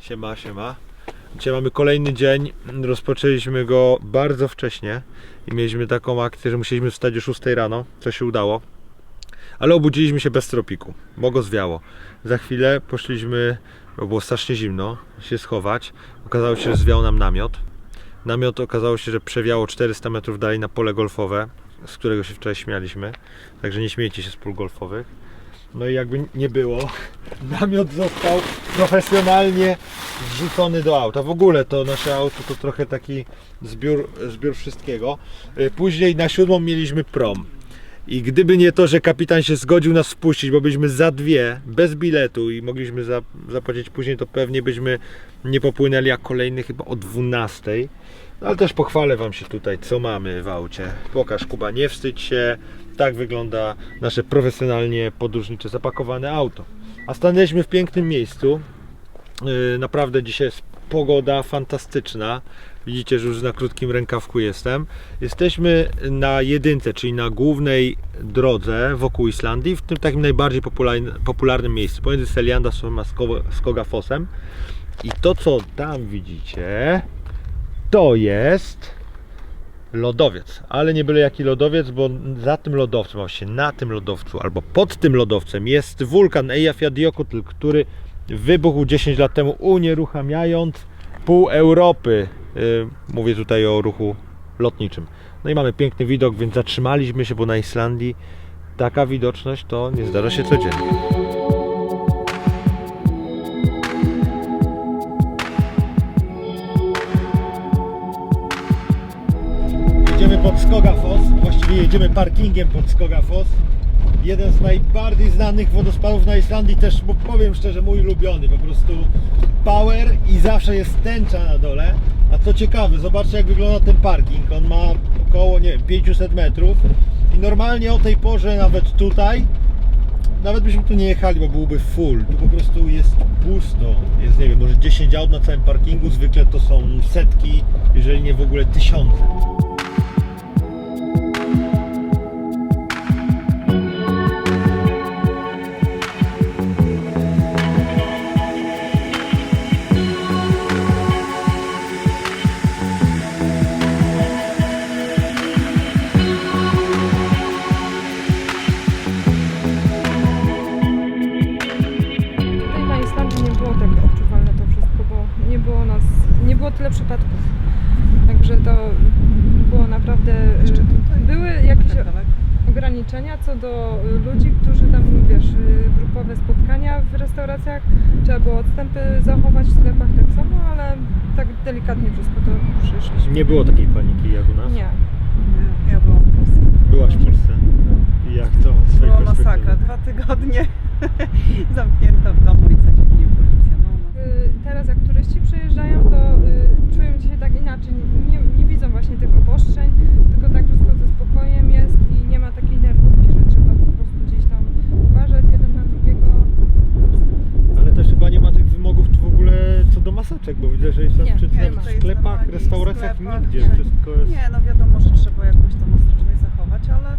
Siema, siema. Dzisiaj mamy kolejny dzień. Rozpoczęliśmy go bardzo wcześnie i mieliśmy taką akcję, że musieliśmy wstać o 6 rano, co się udało. Ale obudziliśmy się bez tropiku, bo go zwiało. Za chwilę poszliśmy, bo było strasznie zimno, się schować. Okazało się, że zwiał nam namiot. Namiot okazało się, że przewiało 400 metrów dalej na pole golfowe, z którego się wczoraj śmialiśmy. Także nie śmiejcie się z pól golfowych. No i jakby nie było, namiot został profesjonalnie wrzucony do auta. W ogóle to nasze auto to trochę taki zbiór, zbiór wszystkiego. Y, Później na siódmą mieliśmy prom. I gdyby nie to, że kapitan się zgodził nas wpuścić, bo byliśmy za dwie, bez biletu i mogliśmy za, zapłacić później, to pewnie byśmy nie popłynęli, a kolejny chyba o 12. No, ale też pochwalę Wam się tutaj, co mamy w aucie. Pokaż Kuba, nie wstydź się. Tak wygląda nasze profesjonalnie podróżnicze zapakowane auto. A stanęliśmy w pięknym miejscu. Yy, Naprawdę dzisiaj jest pogoda fantastyczna. Widzicie, że już na krótkim rękawku jestem. Jesteśmy na jedynce, czyli na głównej drodze wokół Islandii, w tym takim najbardziej popularnym, miejscu, pomiędzy Seliandasem a Sko- Skogafosem. I to, co tam widzicie, to jest lodowiec, ale nie byle jaki lodowiec, bo za tym lodowcem, właśnie na tym lodowcu albo pod tym lodowcem jest wulkan Eyjafjallajökull, który wybuchł 10 lat temu, unieruchamiając pół Europy. Yy, Mówię tutaj o ruchu lotniczym. No i mamy piękny widok, więc zatrzymaliśmy się, bo na Islandii taka widoczność to nie zdarza się codziennie. Jedziemy pod Skogafoss, właściwie jedziemy parkingiem pod Skogafoss. Jeden z najbardziej znanych wodospadów na Islandii, też powiem szczerze, mój ulubiony. Po prostu power i zawsze jest tęcza na dole. A co ciekawe, zobaczcie jak wygląda ten parking. On ma około, nie wiem, 500 metrów. I normalnie o tej porze, nawet tutaj, nawet byśmy tu nie jechali, bo byłby full. Tu po prostu jest pusto. Jest, nie wiem, może 10 aut na całym parkingu. Zwykle to są setki, jeżeli nie w ogóle tysiące. Ograniczenia co do y, ludzi, którzy tam, wiesz, y, grupowe spotkania w restauracjach. Trzeba było odstępy zachować w sklepach tak samo, ale tak delikatnie wszystko to przeszliśmy. Nie było takiej paniki jak u nas. Nie. Nie, ja byłam w Polsce. Byłaś w Polsce. I jak to Była masakra. Dwa tygodnie zamknięta w domu i codziennie policja. No, no. Y, Teraz jak turyści przyjeżdżają, to y, czują się tak inaczej. Nie, nie widzą właśnie tych obostrzeń, tylko tak wszystko ze spokojem jest i nie ma takiej nerwówki, że trzeba po prostu gdzieś tam uważać jeden na drugiego. Ale też chyba nie ma tych wymogów tu w ogóle co do czy nie w sklepach, restauracjach, sklepach, nigdzie. nie. Wszystko jest... Nie, no wiadomo, że trzeba jakoś tam ostrożność zachować, ale,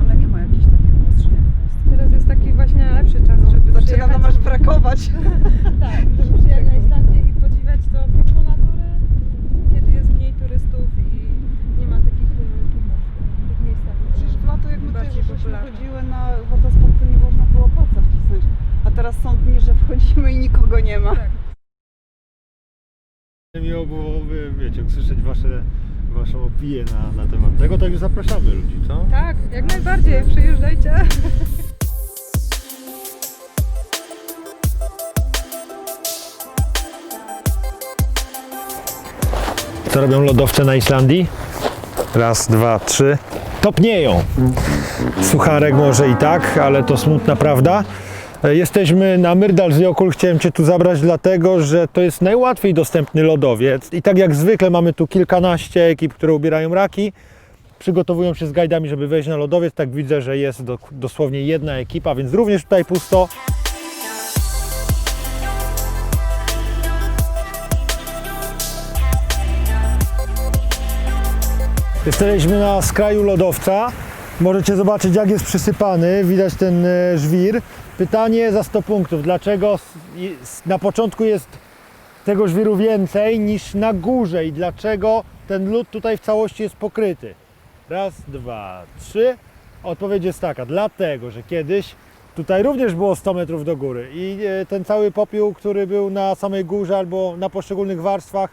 ale nie ma jakichś takich obostrzeń jak w Polsce. Teraz jest taki właśnie najlepszy czas, żeby Zaczyna przyjechać, nam aż brakować. tak, żeby przyjechać na Islandię i podziwiać to piękno natury, kiedy jest mniej turystów i nie ma takich y, tłumów w tych miejscach. Przecież w lato jak my też Bardziej żeśmy chodziły na wodospad, to nie można było palca wcisnąć. A teraz są dni, że wchodzimy i nikogo nie ma. Tak. Miło było, wiecie, usłyszeć wasze, waszą opinię na, na temat tego, także zapraszamy ludzi, co? Tak, jak najbardziej, przyjeżdżajcie. Co robią lodowce na Islandii? Raz, dwa, trzy. Topnieją. Sucharek może i tak, ale to smutna prawda. E, Jesteśmy na Myrdalsjökull. Chciałem Cię tu zabrać dlatego, że to jest najłatwiej dostępny lodowiec. I tak jak zwykle mamy tu kilkanaście ekip, które ubierają raki. Przygotowują się z gajdami, żeby wejść na lodowiec. Tak widzę, że jest do, dosłownie jedna ekipa, więc również tutaj pusto. Jesteśmy na skraju lodowca. Możecie zobaczyć jak jest przysypany. Widać ten e, żwir. Pytanie za 100 punktów. Dlaczego na początku jest tego żwiru więcej niż na górze i dlaczego ten lód tutaj w całości jest pokryty? Raz, dwa, trzy. Odpowiedź jest taka, dlatego, że kiedyś tutaj również było 100 metrów do góry i e, ten cały popiół, który był na samej górze albo na poszczególnych warstwach,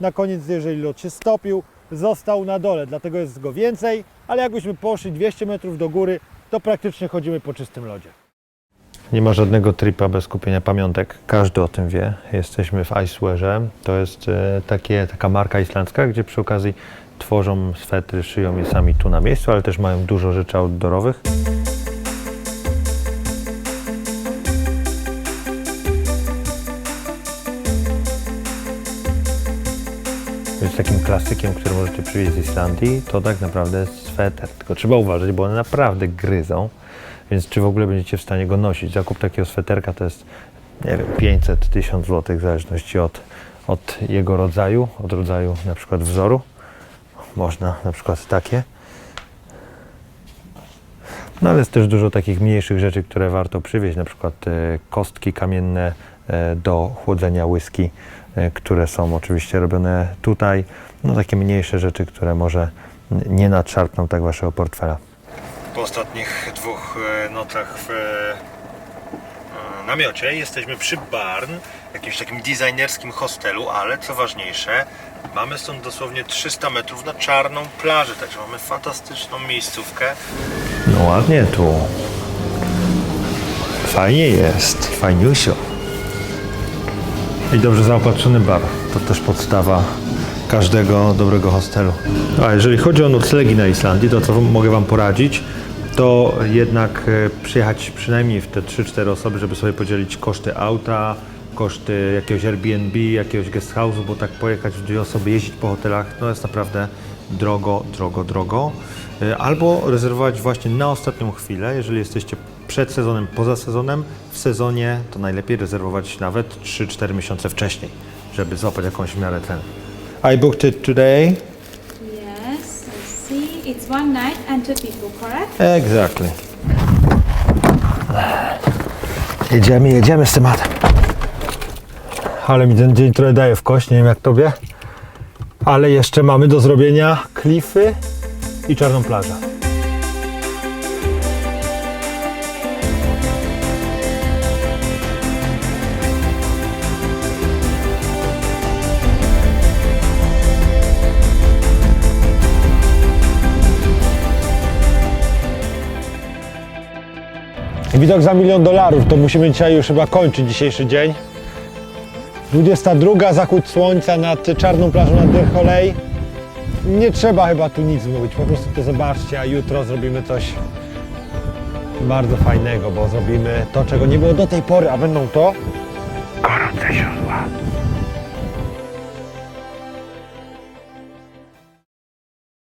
na koniec, jeżeli lód się stopił, został na dole, dlatego jest go więcej, ale jakbyśmy poszli 200 metrów do góry, to praktycznie chodzimy po czystym lodzie. Nie ma żadnego tripa bez kupienia pamiątek. Każdy o tym wie. Jesteśmy w Icewearze. To jest e, takie, taka marka islandzka, gdzie przy okazji tworzą swetry, szyją je sami tu na miejscu, ale też mają dużo rzeczy outdoorowych. Jest takim klasykiem, który możecie przywieźć z Islandii, to tak naprawdę sweter. Tylko trzeba uważać, bo one naprawdę gryzą. Więc czy w ogóle będziecie w stanie go nosić? Zakup takiego sweterka to jest, nie wiem, 500 1000 zł w zależności od, od jego rodzaju, od rodzaju na przykład wzoru. Można na przykład takie. No ale jest też dużo takich mniejszych rzeczy, które warto przywieźć, na przykład e, kostki kamienne e, do chłodzenia whisky, e, które są oczywiście robione tutaj. No takie mniejsze rzeczy, które może nie nadszarpną tak waszego portfela. Po ostatnich dwóch e, nocach w e, namiocie jesteśmy przy Barn, jakimś takim designerskim hostelu, ale co ważniejsze, mamy stąd dosłownie 300 metrów na czarną plażę, także mamy fantastyczną miejscówkę. No ładnie tu. Fajnie jest, fajniusio. I dobrze zaopatrzony bar. To też podstawa każdego dobrego hostelu. A jeżeli chodzi o noclegi na Islandii, to co mogę Wam poradzić, to jednak e, przyjechać przynajmniej w te 3-4 osoby, żeby sobie podzielić koszty auta, koszty jakiegoś Airbnb, jakiegoś guest house'u, bo tak pojechać w dwie osoby, jeździć po hotelach, no jest naprawdę drogo, drogo, drogo. E, Albo rezerwować właśnie na ostatnią chwilę, jeżeli jesteście przed sezonem, poza sezonem. W sezonie to najlepiej rezerwować nawet 3-4 miesiące wcześniej, żeby złapać jakąś miarę cenę. I booked it today. It's one night and two people, correct? Exactly. Jedziemy, jedziemy z tematem. Ale mi ten dzień trochę daje w kość, nie wiem jak tobie. Ale jeszcze mamy do zrobienia klify i czarną plażę. Widok za milion dolarów, to musimy dzisiaj już chyba kończyć dzisiejszy dzień. 22, zachód słońca nad czarną plażą nad Derholej. Nie trzeba chyba tu nic mówić, po prostu to zobaczcie, a jutro zrobimy coś bardzo fajnego, bo zrobimy to, czego nie było do tej pory, a będą to gorące źródła.